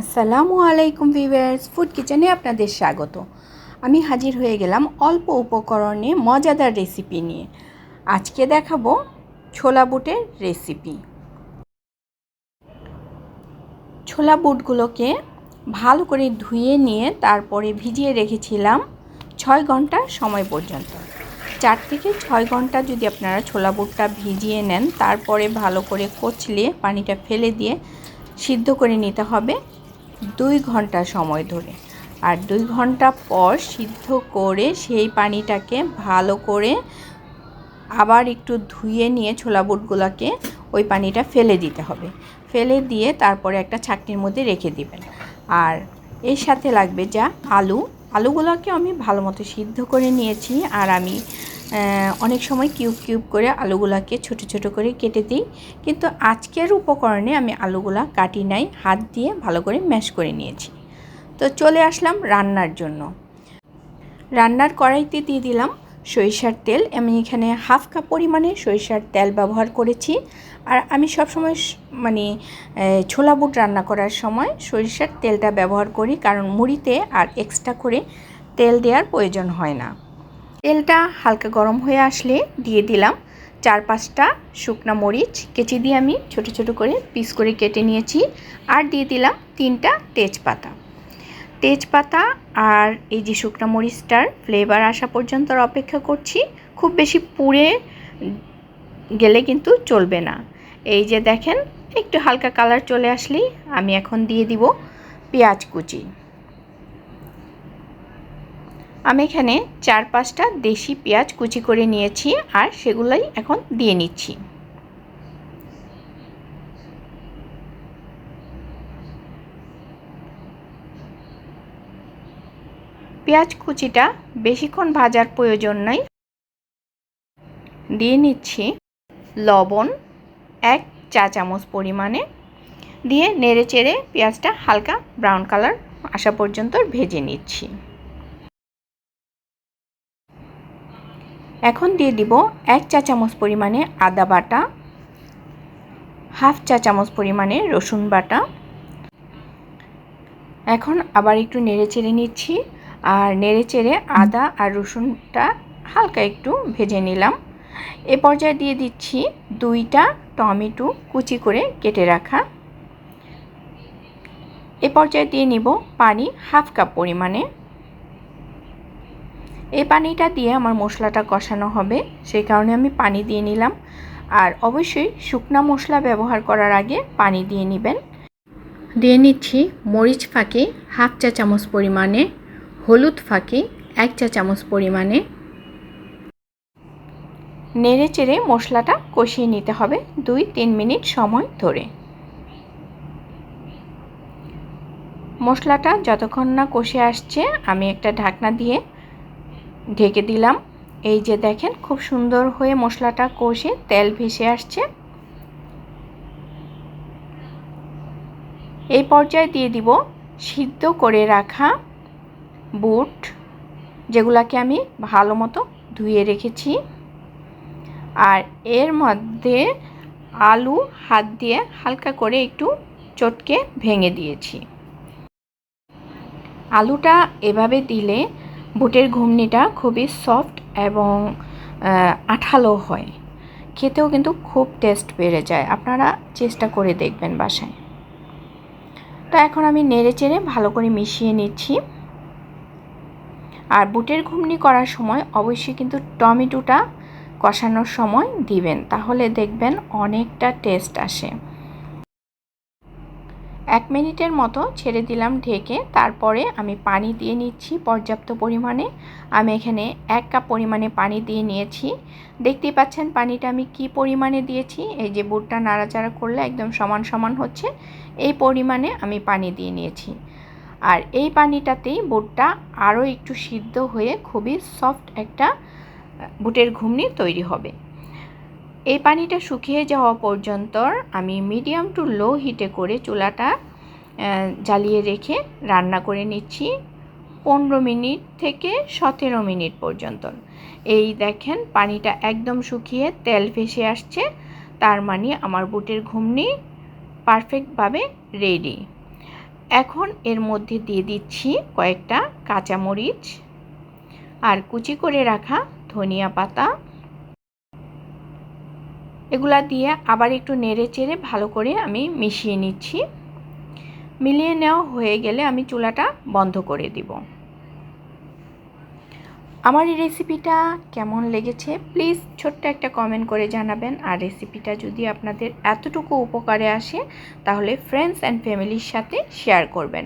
আসসালামু আলাইকুম viewers food কিচেনে আপনাদের স্বাগত। আমি হাজির হয়ে গেলাম অল্প উপকরণে মজাদার রেসিপি নিয়ে। আজকে দেখাবো ছোলা বুটের রেসিপি ছোলা বুটগুলোকে ভালো করে ধুয়ে নিয়ে তারপরে ভিজিয়ে রেখেছিলাম ছয় ঘণ্টা সময় পর্যন্ত। চার থেকে ছয় ঘণ্টা যদি আপনারা ছোলা বুটটা ভিজিয়ে নেন, তারপরে ভালো করে কচলে পানিটা ফেলে দিয়ে সিদ্ধ করে নিতে হবে। দুই ঘণ্টা সময় ধরে। আর দুই ঘণ্টা পর সিদ্ধ করে সেই পানিটাকে ভালো করে আবার একটু ধুয়ে নিয়ে ছোলা বুটগুলোকে ওই পানিটা ফেলে দিতে হবে। ফেলে দিয়ে তারপরে একটা ছাকনির মধ্যে রেখে দিবেন। আর এর সাথে লাগবে যা আলু। আলুগুলোকে আমি ভালো মতো সিদ্ধ করে নিয়েছি। আর আমি অনেক সময় কিউব কিউব করে আলুগুলাকে ছোট ছোট করে কেটে দিই। কিন্তু আজকের উপকরণে আমি আলুগুলা কাটি নাই, হাত দিয়ে ভালো করে ম্যাশ করে নিয়েছি। তো চলে আসলাম রান্নার জন্য। রান্নার কড়াইতে দিয়ে দিলাম সরিষার তেল। আমি এখানে হাফ কাপ পরিমাণে সরিষার তেল ব্যবহার করেছি। আর আমি সবসময় মানে ছোলা বুট রান্না করার সময় সরিষার তেলটা ব্যবহার করি। কারণ মুড়িতে আর এক্সট্রা করে তেল দেওয়ার প্রয়োজন হয় না। তেলটা হালকা গরম হয়ে আসলে দিয়ে দিলাম। চার পাঁচটা শুকনা মরিচ কেচি দিয়ে আমি ছোট ছোট করে পিস করে কেটে নিয়েছি আর দিয়ে দিলাম তিনটা তেজপাতা। তেজপাতা আর এই যে শুকনা মরিচটার ফ্লেভার আসা পর্যন্ত অপেক্ষা করছি, খুব বেশি পুড়ে গেলে কিন্তু চলবে না। এই যে দেখেন, একটু হালকা কালার চলে আসলেই আমি এখন দিয়ে দিব পেঁয়াজ কুচি। আমি এখানে চার পাঁচটা দেশি পেঁয়াজ কুচি করে নিয়েছি আর সেগুলোই এখন দিয়ে নিচ্ছি। পেঁয়াজ কুচিটা বেশিক্ষণ ভাজার প্রয়োজন নাই। দিয়ে নিচ্ছি লবণ এক চা চামচ পরিমাণে। দিয়ে নেড়ে চেড়ে পেঁয়াজটা হালকা ব্রাউন কালার আসা পর্যন্ত ভেজে নিচ্ছি। এখন দিয়ে দিব এক চা চামচ পরিমাণে আদা বাটা, হাফ চা চামচ পরিমাণে রসুন বাটা। এখন আবার একটু নেড়ে চেড়ে নিচ্ছি আর নেড়ে চেড়ে আদা আর রসুনটা হালকা একটু ভেজে নিলাম। এ পর্যায়ে দিয়ে দিচ্ছি দুইটা টমেটো কুচি করে কেটে রাখা। এ পর্যায়ে দিয়ে নিব পানি হাফ কাপ পরিমাণে। এই পানিটা দিয়ে আমার মশলাটা কষানো হবে, সেই কারণে আমি পানি দিয়ে নিলাম। আর অবশ্যই শুকনা মশলা ব্যবহার করার আগে পানি দিয়ে নেবেন। দিয়ে নিচ্ছি মরিচ ফাঁকি হাফ চা চামচ পরিমাণে, হলুদ ফাঁকি এক চা চামচ পরিমাণে। নেড়ে চেড়ে মশলাটা কষিয়ে নিতে হবে দুই তিন মিনিট সময় ধরে। মশলাটা যতক্ষণ না কষে আসছে, আমি একটা ঢাকনা দিয়ে ঢেকে দিলাম। এই যে দেখেন, খুব সুন্দর হয়ে মশলাটা কষে তেল ভেসে আসছে। এই পর্যায়ে দিয়ে দিব সিদ্ধ করে রাখা বুট, যেগুলাকে আমি ভালো মতো ধুয়ে রেখেছি। আর এর মধ্যে আলু হাত দিয়ে হালকা করে একটু চটকে ভেঙে দিয়েছি। আলুটা এভাবে দিলে বুটের ঘুমনিটা খুবই সফট এবং আঠালো হয়। খেতেও কিন্তু খুব টেস্ট বেড়ে যায়। আপনারা চেষ্টা করে দেখবেন বাসায়। তো এখন আমি নেড়ে চেড়ে ভালো করে মিশিয়ে নিচ্ছি। আর বুটের ঘুমনি করার সময় অবশ্যই কিন্তু টমেটোটা কষানোর সময় দিবেন। তাহলে দেখবেন অনেকটা টেস্ট আসে। এক মিনিটের মতো ছেড়ে দিলাম ঢেকে, তারপরে আমি পানি দিয়ে নিচ্ছি পর্যাপ্ত পরিমাণে। আমি এখানে এক কাপ পরিমাণে পানি দিয়ে নিয়েছি। দেখতেই পাচ্ছেন পানিটা আমি কি পরিমাণে দিয়েছি? এই যে বুটটা নাড়াচাড়া করলে একদম সমান সমান হচ্ছে। এই পরিমাণে আমি পানি দিয়ে নিয়েছি। আর এই পানিটাতেই বুটটা আরও একটু সিদ্ধ হয়ে খুবই সফট একটা বুটের ঘুমনি তৈরি হবে। এই পানিটা শুকিয়ে যাওয়া পর্যন্ত আমি মিডিয়াম টু লো হিটে করে চুলাটা জ্বালিয়ে রেখে রান্না করে নিচ্ছি পনেরো মিনিট থেকে সতেরো মিনিট পর্যন্ত। এই দেখেন পানিটা একদম শুকিয়ে তেল ভেসে আসছে, তার মানে আমার বুটের ঘুমনি পারফেক্টভাবে রেডি। এখন এর মধ্যে দিয়ে দিচ্ছি কয়েকটা কাঁচামরিচ আর কুচি করে রাখা ধনিয়া পাতা। এগুলা দিয়ে আবার একটু নেড়ে চেড়ে ভালো করে আমি মিশিয়ে নিচ্ছি। মিলিয়ে নেওয়া হয়ে গেলে আমি চুলাটা বন্ধ করে দিব। আমার এই রেসিপিটা কেমন লেগেছে প্লিজ ছোট্ট একটা কমেন্ট করে জানাবেন। আর রেসিপিটা যদি আপনাদের এতটুকু উপকারে আসে তাহলে ফ্রেন্ডস অ্যান্ড ফ্যামিলির সাথে শেয়ার করবেন।